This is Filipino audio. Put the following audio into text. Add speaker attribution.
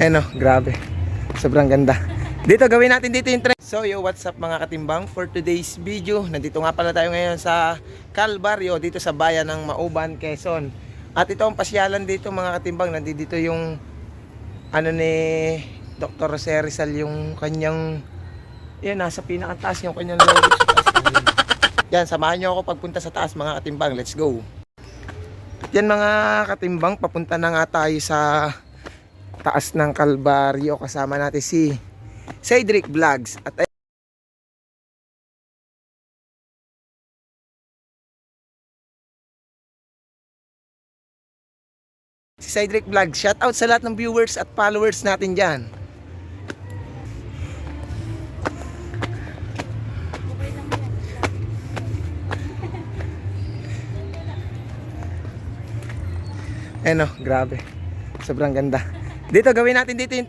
Speaker 1: Ayan grabe. Sobrang ganda. Dito, gawin natin dito yung trend. So, yo, what's up mga katimbang? For today's video, nandito nga pala tayo ngayon sa Calvario, dito sa bayan ng Mauban, Quezon. At ito ang pasyalan dito mga katimbang. Nandito yung, ano ni Dr. Jose Rizal, yung kanyang, yan, nasa pinakataas yung kanyang logo. Yan, samahan nyo ako pagpunta sa taas mga katimbang. Let's go. Yan mga katimbang, papunta na nga tayo sa taas ng Kalbaryo. Kasama natin si Cedric Vlogs. At si Cedric Vlogs. Shout out sa lahat ng viewers at followers natin dyan. Ano, grabe. Sobrang ganda. Dito, gawin natin dito yung.